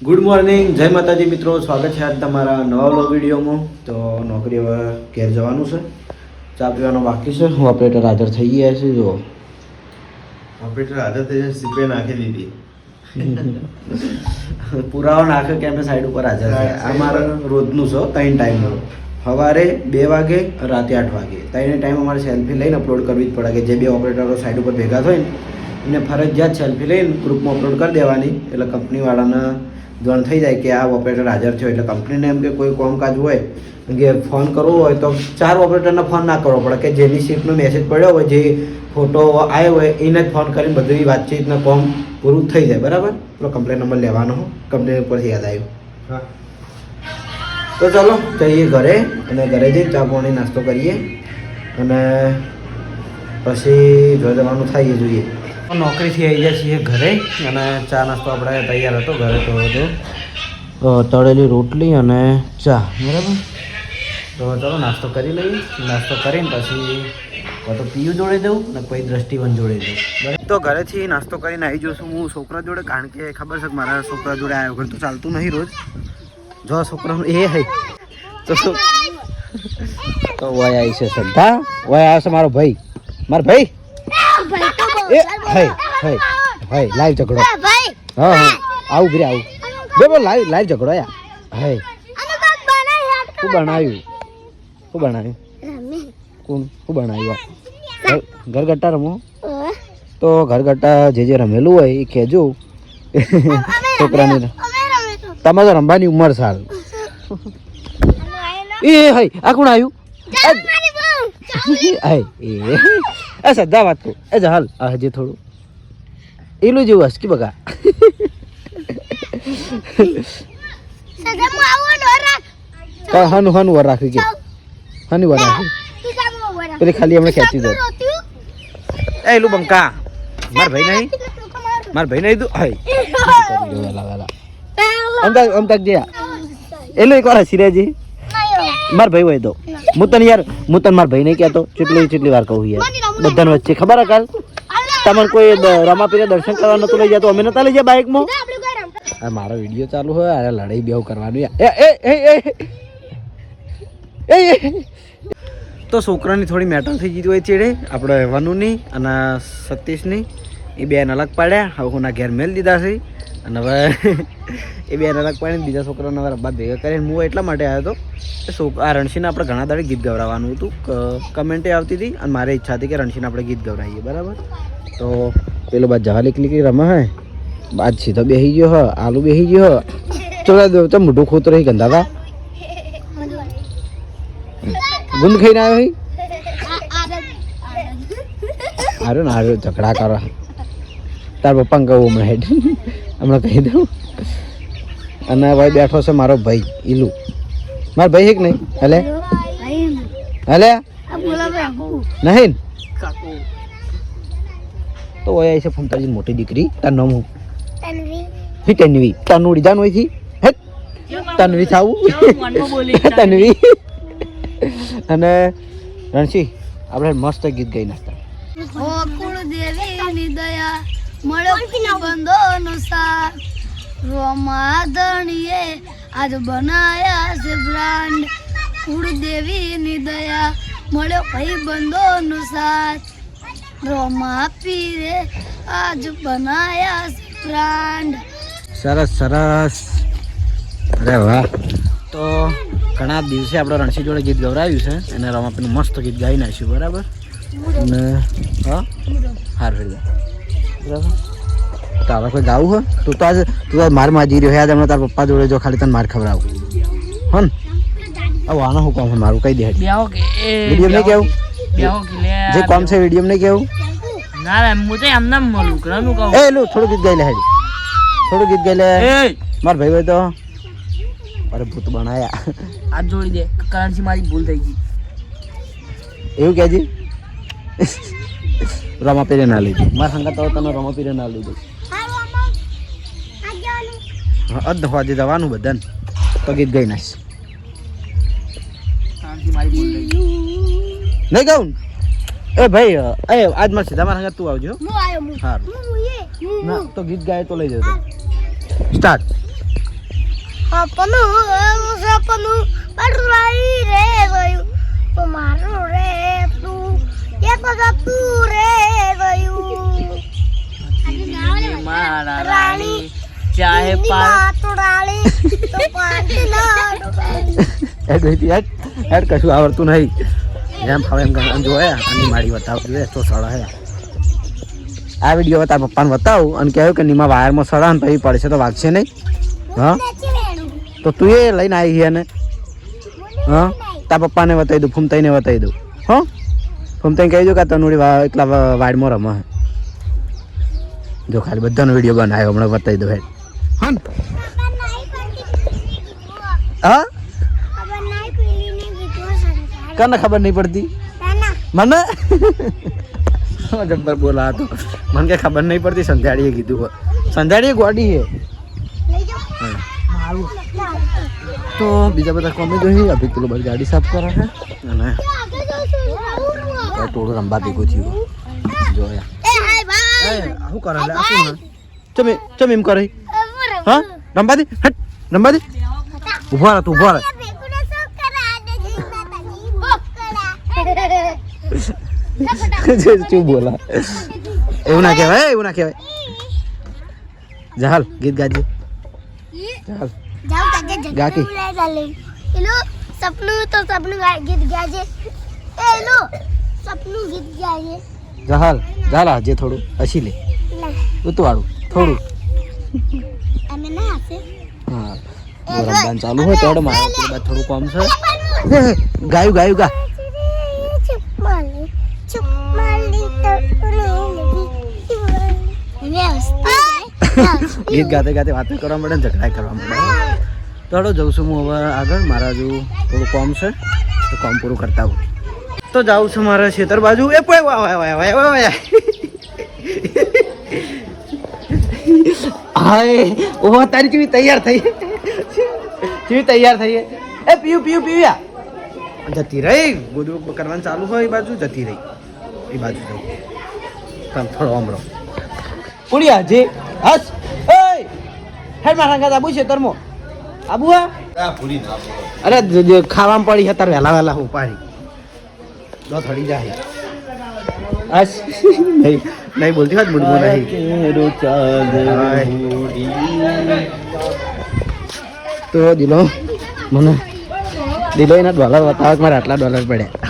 Good morning જય માતાજી મિત્રો. સ્વાગત છે આજ તમારા નવા વ્લોગ વિડીયોમાં. તો નોકરી હવે ઘેર જવાનું છે. ચા પીવાનો બાકી છે. હું ઓપરેટર હાજર થઈ ગયા છે જો ઓપરેટર હાજર થઈ જાય સીપે નાખી દીધી. પુરાવો નાખે કે અમે સાઈડ ઉપર હાજર છે. આ મારા રોજનું છે ત્રણ ટાઈમનું સવારે બે વાગે રાતે આઠ વાગે. ત્રણે ટાઈમ અમારે સેલ્ફી લઈને અપલોડ કરવી જ પડે કે જે બે ઓપરેટરો સાઈડ ઉપર ભેગા થાય ને એને ફરજિયાત સેલ્ફી લઈને ગ્રુપમાં અપલોડ કરી દેવાની. એટલે કંપનીવાળાને જાણ થઈ જાય કે આ ઓપરેટર હાજર થયો. એટલે કંપનીને એમ કે કોઈ કામકાજ હોય કે ફોન કરવો હોય તો ચાર ઓપરેટરને ફોન ના કરવો પડે કે જેની શિફ્ટનો મેસેજ પડ્યો હોય જે ફોટો આવ્યો હોય એને જ ફોન કરીને બધી વાતચીતને કોમ પૂરું થઈ જાય. બરાબર? પેલો કમ્પ્લેન નંબર લેવાનો કંપની ઉપરથી યાદ આવ્યું. હા. તો ચાલો જઈએ ઘરે અને ઘરે જઈ ચા પાણી નાસ્તો કરીએ અને પછી જો જવાનું થાય જોઈએ. નોકરીથી આવી ગયા છીએ ઘરે અને ચા નાસ્તો આપણે તૈયાર હતો ઘરે તો હતો તળેલી રોટલી અને ચા બરાબર? તો ચાલો નાસ્તો કરી લઈએ. નાસ્તો કરીને પછી કાં તો પીયું જોડે જવું ને કોઈ દ્રષ્ટિવન જોડે જવું તો ઘરેથી નાસ્તો કરીને આવી જઉં છું હું છોકરા જોડે કારણ કે ખબર છે કે મારા છોકરા જોડે આવ્યો ઘર તો ચાલતું નહીં રોજ. જો છોકરા એ હે. તો તો વય આવી છે શ્રદ્ધા. વય આવ્યો છે મારો ભાઈ. મારો ભાઈ! એ હે હે હે લાઈવ ઝઘડો. હા હા આવું ઘરે આવું. બે બોલ લાઈવ લાઈવ ઝઘડો યા. હે શું બનાવ્યું? શું બનાવ્યું? કોણ? શું બનાવ્યું? ઘરગટ્ટા રમો. તો ઘરગટ્ટા જે જે રમેલું હોય એ કહેજો છોકરાને તમે તો રમવાની ઉંમર સારું. એ હઈ આ કોણ આવ્યું? આય એ એ સદ્દા વાત કહું એ જા હાલ આ હજી થોડું. એલું જેવું કે બગા. કા હનુ હાનું વર રાખી ગયો હનુ વર રાખી? પેલી ખાલી હમણાં ખેંચી દો. એ એલું બંકા માર ભાઈ નહીં? માર ભાઈ નહીં તું? હાય. વેલા વેલા અમદાક અમદાક જે એલું એક વાર હસી રહેજી. માર ભાઈ હોય તો. હું તને યાર હું તને માર ભાઈ નહીં કહેતો ચેટલી ચેટલી વાર કહું યાર. બધાને વચ્ચે ખબર કાલ? તમને કોઈ રમાપીરે દર્શન કરવા નતું લઈ જતો? અમે નતા લઈ જાય બાઇકમાં? આ મારો વીડિયો ચાલુ હોય અરે લડાઈ બેવ કરવાનું. યાર. એ એ એ એ એ એ. તો છોકરાની થોડી મેટર થઈ ગઈ હોય ચેડે. આપણે રહેવાનું નહીં અને સતીશની. એ બેન અલગ પાડ્યા હવે હું ઘેર મેલ દીધા છે અને હવે એ બેન અલગ પાડીને બીજા છોકરાને હવે રબ્બા ભેગા કરીને હું એટલા માટે આવ્યો હતો કે આ રણસીને આપણે ઘણા દાડે ગીત ગવડાવવાનું હતું કમેન્ટે આવતી હતી અને મારે ઈચ્છા હતી કે રણસીને આપણે ગીત ગવડાવીએ બરાબર તો પેલો બાદ જવા લીકલી કરી રમા હે બાદ સીધો બેસી ગયો હ આલુ બેસી ગયો હ ચોરા તો મોઢું ખોત રહી ગંદાતા ગુંદ ખાઈને આવ્યો હી હારું ને હારું ઝઘડા કરો તાર પપ્પાને કહું હમણાં હેડ. હમણાં કહી દઉં. અને ભાઈ બેઠો છે મારો ભાઈ, ઈલુ. મારો ભાઈ છે કે નહીં? હલે? હલે? નહીં તો ઓય આવી છે ફમતાજી મોટી દીકરી, તાર નામ હું હી તન્વી તનુડી જાન હોયથી તન્વી થાવું? તન્વી. અને રણસી આપણે મસ્ત ગીત ગાઈ નાખતા. ઓ કુળદેવીની દયા. મળ્યો બંધોનો સાથ રોમાધણીએ આજ બનાયા છે બ્રાન્ડ. કુળદેવીની દયા. મળ્યો ભાઈ બંધોનો સાથ રોમા પીરે આજ બનાયા છે બ્રાન્ડ. સરસ સરસ. અરે વાહ. તો ઘણા દિવસે આપણે રણસી જોડે ગીત ગવડાવ્યું છે અને રમાપીનું મસ્ત ગીત ગાઈ નાખ્યું બરાબર? અને હા? હાર ફરી બરાબર તારે કોઈ ગાવું હોય તું તો આજે તું તો માર માજી રહ્યો યાદ હમણાં તારા પપ્પા જોડે જો ખાલી તને માર ખવડાવું. હો ને હવે આનો શું કામ મારું કઈ દે વીડિયો નહીં કેવું જે કોમ છે વીડિયો નહીં કેવું ના રે હું તો એમ નામ મળું ઘરનું કહું. એ લો થોડું ગીત ગાઈ લે હેડી થોડું ગીત ગાઈ લે. એ! માર ભાઈ ભાઈ તો. અરે ભૂત બનાયા. આ જોડી દે કરણસી મારી ભૂલ થઈ ગઈ. એવું કહેજે રમા પીરે ના લીધું મારા સંગત તો તને રમા પીરે ના લીધું અધ વાજે જવાનું બધાને તો ગીત ગઈ નાખ કરણસી મારી ભૂલ થઈ ગઈ નહીં કહું એ ભાઈ એ આજ મારે સીધા મારા સંગત તું આવજો હું આયો હું સારું હું એ હું ના તો ગીત ગાય તો લઈ જજો સ્ટાર્ટ સપનું એવું સપનું બદલાઈ રે ગયું તો મારું રે રાણી ચાહે ની તો પાંચ ના ડોડાળી. ગઈ હેડ હેડ કશું આવડતું નહીં જેમ ફાવે એમ ગણ જોયા અને મારી બતાવતી હોય તો સડા હે આ વીડિયો તારા પપ્પાને બતાવું અને કહ્યું કે નીમા વાયરમાં સડા ને પછી પડશે તો વાગશે નહીં હા તો તું એ લઈને આવી છે ને હા તારા પપ્પાને બતાવી દઉં ફૂમતાઈને બતાવી દઉં હો ફૂમતાઈને કહી દઉં કે તનુડી વા- એકલા વા- વાડમાં રમે. જો ખાલી બધાનો વીડિયો બનાવ્યો હમણાં બતાવી દો હેડ. હા ને? હા. કને ખબર નહીં પડતી? મને? જબ્બર બોલા હતો મને કઈ ખબર નહીં પડતી સંધાડીએ કીધું સંધાડીએ ગોડી હે લઈ તો બીજા બધા કોમી જોઈએ અભી પેલું બધી ગાડી સાફ કરે છે અને આગળ જાઉં છું. આવું આવું. આ ટોળું રંબા ભેગું થયું. શું કરે ચમ ચમ એમ કરે? હા રંબા દે હટ રંબા દે. ઊભા રહે તું ઊભા રહે. શું બોલા. એવું ના કહેવાય એવું ના કહેવાય. જહાલ ગીત ગાજે. જહાલ ગાકી. એનું સપનું તો સપનું ગીત ગાજે. એનું સપનું ગીત ગાજે જહાલ જાલા આજે થોડું હસી લે. ઉતવાળું થોડું. અમે ના હસે. હા. જો રમદાન ચાલુ હોય તોડ મારે. બાદ થોડું કોમ છે. ગાયું ગાયું ગા. ગીત ગાતે ગાતે વાતો કરવા મળે ને ઝઘડા કરવા મળે. તો જઉં છું હું હવે આગળ. મારા જો થોડું કોમ છે તો કોમ પૂરું કરતા હું તો જાઉં છું મારા ખેતર બાજુ. એ પણ વાય વાય વાય વાય વાય વાય હાય ઓહો તારી કેવી તૈયાર થઈ. કેવી તૈયાર થઈ. એ પીયું પીયું પીવ્યા જતી રહી. બધું કરવાનું ચાલુ હોય એ બાજુ જતી રહી. એ બાજુ તમે થોડો હમણો. પુડિયા જે હસ. ઓય હેડ મારા ગાતા આબુ છે તરમો. આબુ હા. અરે ખાવામાં પડી છે તાર વહેલા વહેલા હું પાડી દો થડી જાય. હસ નહીં નહીં બોલતી હોત બુડબો નહીં. તો દિલો મને દિલો એના ડોલર બતાવે કે મારે આટલા ડોલર પડ્યા?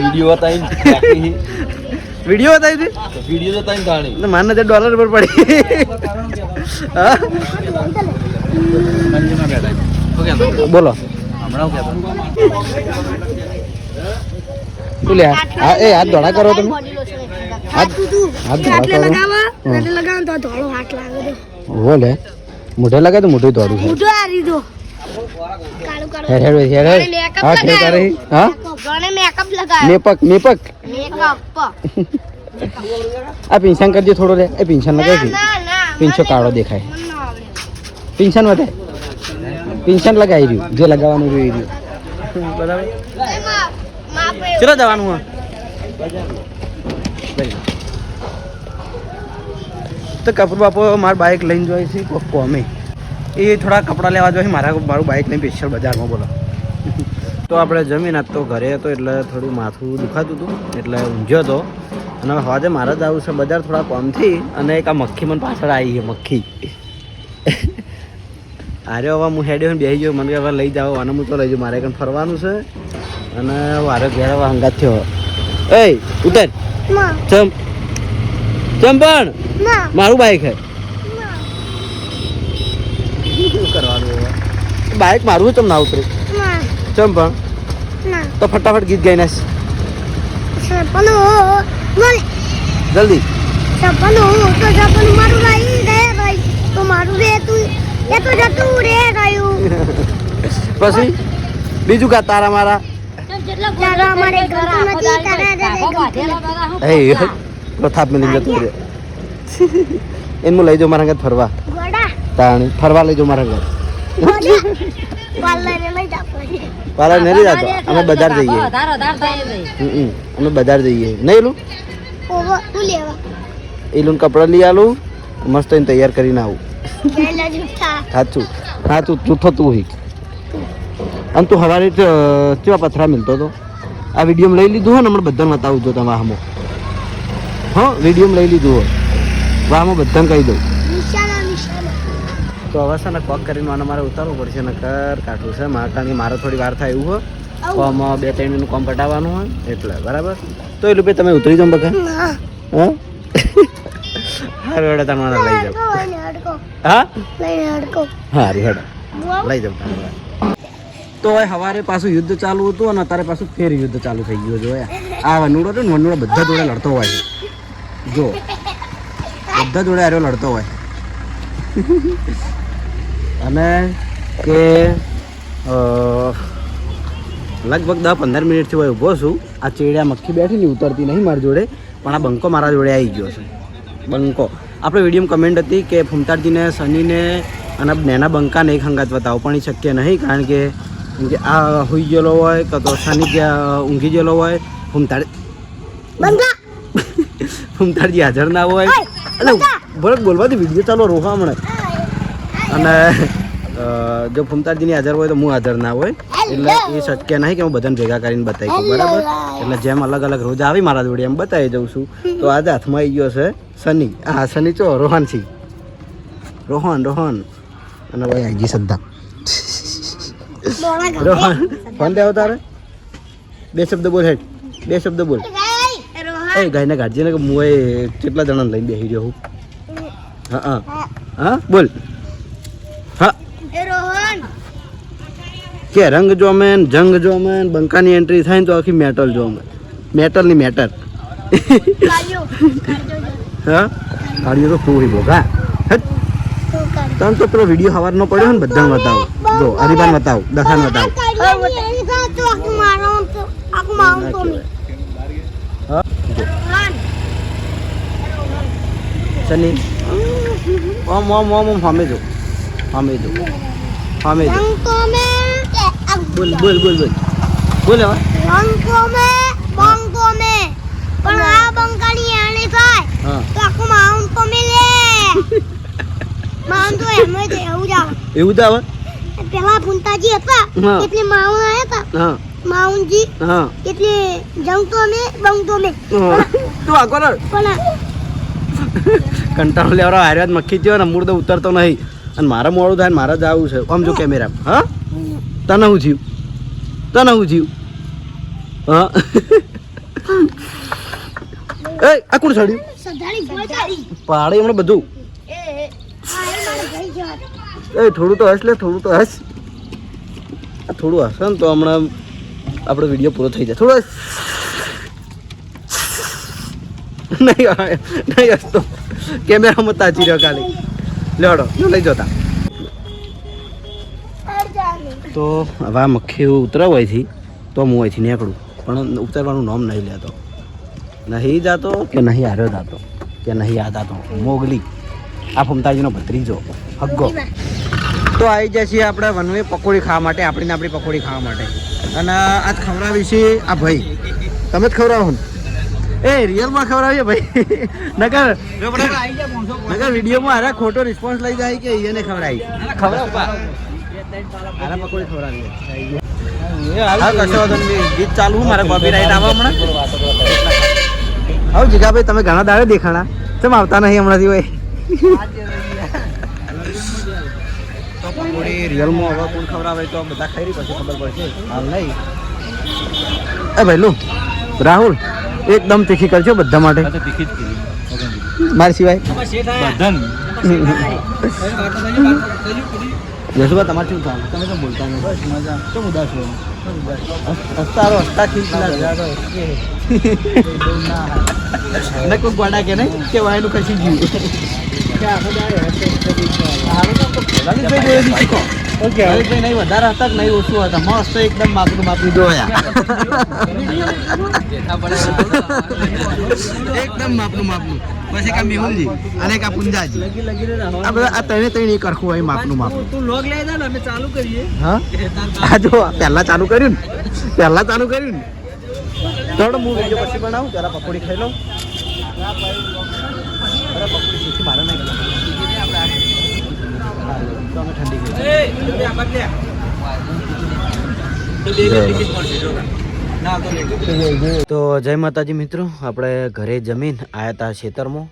વીડિયો બતાવીને નાખી. વીડિયો બતાવી દે? વીડિયો બતાવીને તાણી. એટલે મારે ડોલર પર પડી. હા? બોલો. શું લે હા એ હાથ ધોળા કરો તમે. હાથ હાથ ધોળા કરો. લગાવો તો ધોળો હાથ લાગે હો લે મોઢે લગાય તો મોઢું દોડું છે. મોટો આ રીધો કાળું કાળું. હેડ હેડ હેડ હેડ. makeup હા કે કરે હા? ગણે મેકઅપ લગાવ્યો મેપક મેપક. મેકઅપ. આ પિંછન કરજો થોડો રે. એ પિંછન લગાવી પિંછો કાળો દેખાય. મને ના વધે પિંછન લગાવી રહ્યું જે લગાવવાનું રહ્યું રહ્યું બરાબર. ચલો જવાનું હા. તો કપૂર બાપો મારું બાઇક લઈને જોઈએ છે કોક કોમે. એ થોડા કપડાં લેવા જોઈએ મારા મારું બાઇક લઈને સ્પેશિયલ બજારમાં બોલો. તો આપણે જમીન હતો તો ઘરે હતો એટલે થોડું માથું દુખાતું હતું એટલે ઊંઝ્યો હતો અને હવે હવાજે મારે જ આવું છે બજાર થોડા કોમથી અને એક આ મક્ખી મને પાછળ આવી છે મક્ખી. અરે હવે હું હેડ્યો બેસી ગયો મને હવે લઈ જાઓ અને હું તો લઈ જાઉં મારે કંઈ ફરવાનું છે? અને વારે ઘેર હવે હંગાત થયો. એ ઉતર. ચમ ચમ પણ. મારું બાઈક હે. શું કરવાનું બાઇક બાઈક મારું ચમ ના ઉતરે? ચમ પણ. તો ફટાફટ ગીત ગાઈ નાખ સપનું મને જલ્દી. સપનું તો સપનું મારું રહી ગયા ભાઈ. તો મારું રે તું. એ તો જતું રે ગયું. પછી? બીજું કા તારા મારા? તારા અમારે ગમતું નથી તારા દાદા એ રે એને લઈ જાઉં મારા ઘર ફરવા. ગોડા? તાણી ફરવા લઈ જાઉં મારા ઘર. પાર્લરે જા નથી જતો અમે બજાર જઈએ. અમે બજાર જઈએ. નહીં એલું? એલું કપડાં લઈ આલું. મસ્ત એને તૈયાર કરીને આવું. ગયેલા જૂઠા સાચું. સાચું જૂઠો તું હી અને તું હવારે કેવા પથરા મિલતો હતો? આ વીડિયો લઈ લીધું હોય ને હમણાં બધાને બતાવું જો તમે આમો હા વીડિયો લઈ લીધું હોય. વામો બધાને કહી દઉં. તો હવે છે ને કોક કરીને મને મારે ઉતારવું પડશે ને કર કાઢવું છે મારે કારણ કે મારે થોડી વાર થાય એવું હોય કોમ બે ત્રણ મિનિટ કોમ પટાવવાનું હોય એટલે બરાબર? તો એ રૂપિયા તમે ઉતરી જાઓ બકા. હા? હારું હેડો મને લઈ જાવ હા? હારું, હેડો. લઈ જાવ તો હવે સવારે પાછું યુદ્ધ ચાલુ હતું અને અત્યારે પાછું ફેર યુદ્ધ ચાલુ થઈ ગયું જોયા આ વનુડો છે ને, વનુડો બધા જોડે લડતો હોય છે. જો. બધા જોડે આર્યો લડતો હોય. અને કે લગભગ દસ પંદર મિનિટથી હું ઊભો છું. આ ચેડિયા મક્ખી બેઠી ને, ઉતરતી નહીં મારી જોડે, પણ આ બંકો મારા જોડે આવી ગયો છે. બંકો. આપણે વિડીયોમાં કમેન્ટ હતી કે ફૂમતાડજીને સનીને અને નેના બંકાને એક હંગાત બતાવો પણ એ શક્ય નહીં કારણ કે કે આ હોઈ ગયેલો હોય કાં તો સની ત્યાં ઊંઘી ગયેલો હોય ફૂમતાડ ફૂમતાડજી હાજર ના હોય. એટલે બરાબર બોલવાથી વીડિયો ચાલો રોવા હમણાં અને જો ફૂમતાજીની હાજર હોય તો હું હાજર ના હોય. એટલે એ શક્ય નહીં કે હું બધાને ભેગા કરીને બતાવી દઉં બરાબર? એટલે જેમ અલગ અલગ રોજ આવી મારા જોડે એમ બતાવી દઉં છું. તો આજે હાથમાં આવી ગયો છે. સની હા સની ચો રોહન સિંહ રોહન રોહન અને ભાઈ આઈજી શ્રદ્ધા રોહન ફોન દેવો તારે બે શબ્દ બોલ હેઠ બે શબ્દ બોલ એ ગાયના કાઢજે ને કે હું એ કેટલા જણાને લઈને બેસી રહ્યો હું હા હા હા બોલ હા રોહન કે રંગ જોમે ને જંગ જોમે ને બંકાની એન્ટ્રી થાય ને તો આખી મેટલ જોમે મેટલની મેટર હા? ગાડીઓ તો પૂરી ભોગા તને તો પેલો વીડિયો હવારનો પડ્યો ને બધાને બતાવો. જો હરિભાન બતાવો દસાન બતાવો. સની ઓમ ઓમ ઓમ ઓમ સામે જો. સામે જો. સામે જો. બોલ બોલ બોલ બોલ. બોલ હવે. રંગ મે બંકો મે પણ આ બંકાની આને થાય તો આખું મારું તો મે લે. તો એમ જ એવું જ આવે એવું તો હવે પેલા ફૂંતાજી હતા. એટલે માઉન આયા હતા. હા. એટલે જંગ તો મે બંગ તો મે હા. તું આખો પણ કંટાળો લેવાનો હાર્યા મખી થયો ને મૂળ તો ઉતરતો નહીં. અને મારે મોડું થાય મારે જવું છે. આમ જો કેમેરા હા? તને હું જીવ? તને હું જીવ? હા? એ આ કોણ તારી. પાડે હમણાં બધું. એ થોડું તો હસ લે થોડું તો હસ. થોડું હશે ને તો હમણાં આપણો વીડિયો પૂરો થઈ જાય. થોડો હસ. નહીં નહીં હસતો કેમેરામાં તાચી રહ્યો ખાલી. લેડો લઈ જતા તો. હવે આ મક્ખી ઉતરાવ અહીંથી તો હું અહીંથી નીકળું. પણ ઉતરવાનું નામ નહીં લેતો. નહીં જાતો કે નહીં હાર્યો જાતો કે નહીં આ જાતો? મોગલી. આ ફમતાજીનો ભત્રીજો. હગ્ગો. તો આવી જાય છીએ આપણે વનવે પકોડી ખાવા માટે આપણી ને આપણી પકોડી ખાવા માટે. અને આજ ખવડાવી છે આ ભાઈ. તમે જ ખવડાવો એ રિયલમાં ખવડાવીએ ભાઈ. નકર નકર વિડીયોમાં અરે ખોટો રિસ્પોન્સ લઈ જાય કે એને ખવડાવી. ખવડાવ. પકોડી ખવડાવીએ. હા કશો ગીત ચાલુ હું મારે કોપીરાઈટ આવે હમણાં. હવે જીગાભાઈ તમે ઘણા દાડે દેખાણા. કેમ આવતા નહીં હમણાંથી હોય તો પકોડી રિયલમાં હવે કોણ ખવડાવે તો બધા ખાઈ રહી પછી ખબર પડશે. હાલ નહીં. એ ભાઈ લું. રાહુલ એકદમ તીખી કરજો બધા માટે. મારા સિવાય. યશુભા તમારે શું થવાનું તમે તો બોલતા નહીં. બસ મજા. કેમ ઉદાસ છો? હસતા રહો હસતા ખીચ ના કોઈ ગોડા કે નહીં કે વાયનું કશી ગયું. વધારે હતા કે નહીં ઓછું હતા મસ્ત એકદમ માપનું માપનું જોયા. એકદમ માપનું માપનું પછી કા મેહુલજી અને કા પુંજાજી. આ બધા આ ત્રણે ત્રણ એક અરખું હોય માપનું માપનું તું લોગ લઈ જા ને અમે ચાલુ કરીએ. હા? આ જો પહેલા ચાલુ કર્યું ને. પહેલા ચાલુ કર્યું ને. થોડો હું વીડિયો પછી બનાવું ત્યારે પકોડી ખાઈ લઉં. અરે પકોડી શીખી મારે નહીં ઠંડી ગઈ તું બે આબાદ લે તો જય માતાજી મિત્રો, આપણે ઘરે જમીન આવ્યા હતા ખેતરમાં.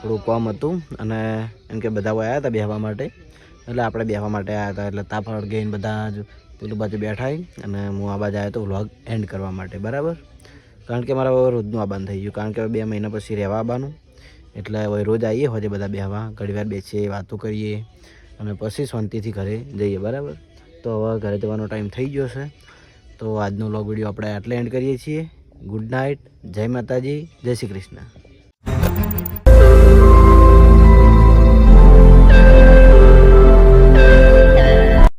થોડું કોમ હતું અને એમ કે બધા આવ્યા હતા બેહવા માટે. એટલે આપણે બેહવા માટે આવ્યા હતા એટલે તાપ ગઈને બધા જ પેલું બાજુ બેઠા અને હું આ બાજુ આવ્યો તો વ્લોગ એન્ડ કરવા માટે, બરાબર? કારણ કે મારા રોજનું આબાન થઈ ગયું, કારણ કે બે મહિના પછી રહેવા આવવાનું. એટલે હવે રોજ આવીએ હોજે બધા બેહવા, ઘડીવાર બેસીએ, વાતો કરીએ અને પછી શાંતિથી ઘરે જઈએ, બરાબર? તો હવે ઘરે જવાનો ટાઈમ થઈ ગયો છે. તો આજનો લોગ વીડિયો આપણે આટલે એન્ડ કરીએ છીએ. ગુડ નાઇટ જય માતાજી. જય શ્રી કૃષ્ણ.